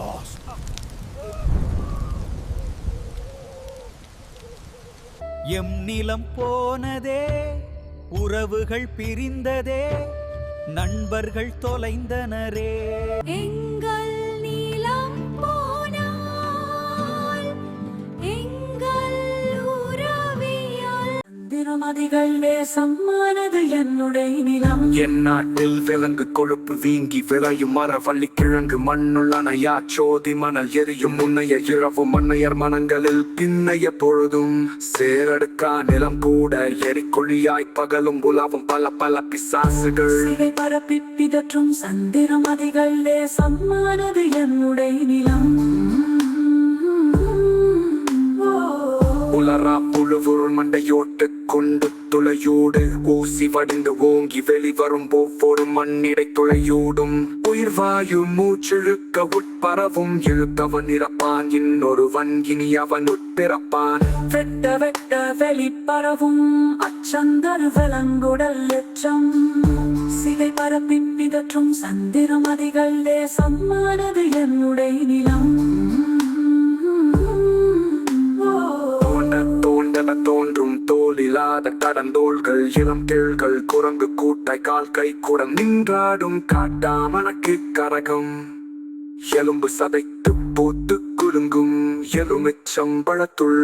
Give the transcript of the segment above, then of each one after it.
lost. M நிலம் போனதே உறவுகள் பிரிந்ததே நண்பர்கள் தொலைந்தனரே திருமதிகள் நேசமானது என்னுடைய நிலம். என் நாட்டில் விலங்கு கொழுப்பு வீங்கி விளையும் மரவள்ளி கிழங்கு மண்ணுள் அணையா சோதி மணல் எரியும் முன்னைய இரவு மன்னையர் மனங்களில் பின்னைய பொழுதும் சேரடுக்கா நிலம் கூட எரிக்குழியாய் பகலும் உலவும் பல பல பிசாசுகள். சிகை பரப்பி பிதற்றும் சந்திரமதிகள் நேசமானது என்னுடைய நிலம். உலரா புழுவுருள் மண்டையோட்டு கொண்டு துளையோடு. ஊசி வடிந்து ஓங்கி வெளிவரும் ஒவ்வொரு மண்ணிடை துளையோடும். உயிர் வாயு மூச்சிழுக்க உட்பரவும். இழுத்தவன் இறப்பான் இன்னொருவன் இனி அவன் உட்பிறப்பான். வெட்ட வெட்ட வெளிப்பரவும். அச்சந்தர் விலங்குடல் எச்சம். சிலை பரப்பி பிதற்றும் சந்திரமதிகள் தேசமானது என்னுடைய நிலம். இல்லாத கடந்தோள்கள் இளம் தேள்கள் குரங்கு கூட்டாய் கால் கை குடம் நின்றாடும் காட்டாமனக்கு கரகம் எலும்பு சதைத்து பூத்து குலுங்கும் எலுமிச்சம்பழத்துள்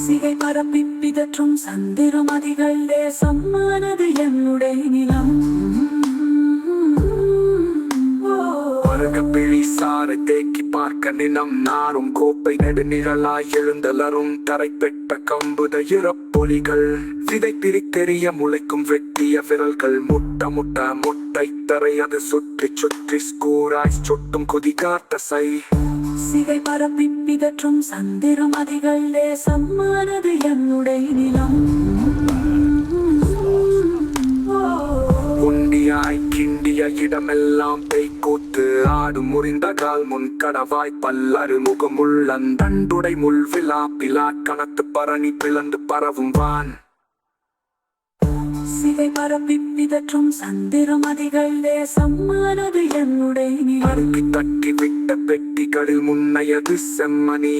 சிகை பரப்பி பிதற்றும் சந்திரமதிகள் தேசமானது என்னுடைய நிலம். வருக பிழி. சாரை தேக்கி பார்க்க நினம். நாரும் கோப்பை நெடுநிழலாய் எழுந்தலரும். தரை பெற்ற கம்புத இறப்பொலிகள் விதை பிரித்தெறிய முளைக்கும் வெட்டிய விரல்கள். முட்ட முட்ட முட்டை தரை அது சுற்றி சுற்றி ஸ்கூராய் சுட்டும் குதிகாத்த சை. சிகை பரப்பி பிதற்றும் சந்திரமதிகள் தேசமானது என்னுடைய நிலம். உண்டியாய் கிண்டிய இடமெல்லாம் பேய் கூத்து ஆடு முறிந்த கால் முன் கடவாய் பல்லறு முகமுள்ளன். தண்டுடை முள் விழா பிலா கணத்து பரணி பிளந்து பரவும் வான். சிகை பரப்பி பிதற்றும் சந்திரமதிகள் தேசமானது என்னுடைய தட்டி விட்ட பெட்டிகளில் முன்னையது செம்மணி.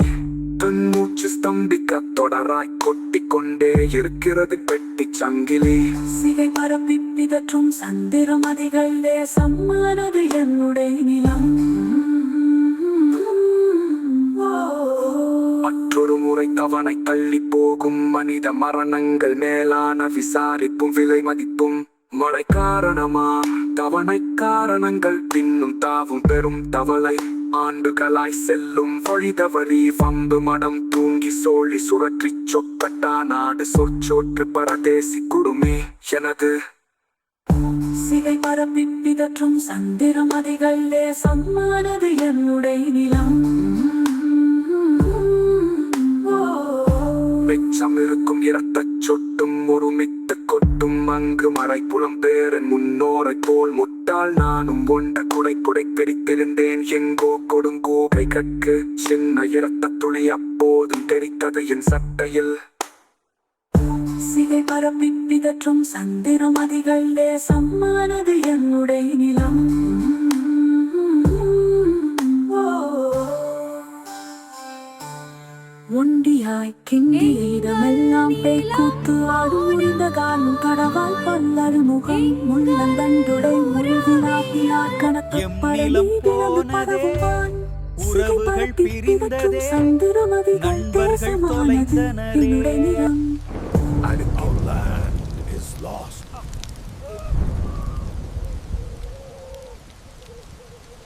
தன் மூச்சு ஸ்தம்பிக்க தொடராய் கொட்டி கொண்டே இருக்கிறது பெட்டி சங்கிலி. சிகை பரப்பி பிதற்றும் சந்திரமதிகள் தேசமானது என்னுடைய நிலம். மற்றொரு முறை தவணை தள்ளி போகும் மனித மரணங்கள் மேலான விசாரிப்பும் விலை மதிப்பும் மழை காரணமா? தவணை காரணங்கள் பின்னும் தாவும் பெரும் தவளை. ஆண்டுகளாய் செல்லும் வழி தவறி வம்பு மடம் தூங்கி சோழி சுழற்றி சொக்கட்டா நாடு சொற்சோற்று பரதேசி குடுமே எனது. சிகை பரப்பி பிதற்றும் சந்திரமதிகள் தேசமானது என்னுடைய நிலம். வெச்சம் இருக்கும் இரத்தச் சொட்டும் ஒருமித்து கொட்டும் அங்கு மறை புலம்பேரன் முன்னோரை போல் முட்டால் நானும் ஒண்ட குடை குடை பிடித்திருந்தேன் எங்கோ கொடுங்கோகை கற்கு சின்ன இரத்த துளி அப்போதும் தெரித்தது என் சட்டையில். சிகை பரப்பி பிதற்றும் சந்திரமதிகள் சம்மானது என்னுடைய நிலம். ஒண்டியாய் கிண்டி இடமெல்லாம் பேக்கூத்து ஆடு முடிந்த காலும். கடவால் பல்லரு முகம் முள்ளந்தண்டுடை முழுவிழா பிலா கணக்கு உறவுகள் பிரிந்ததே, நண்பர்கள் தொலைந்தனரே.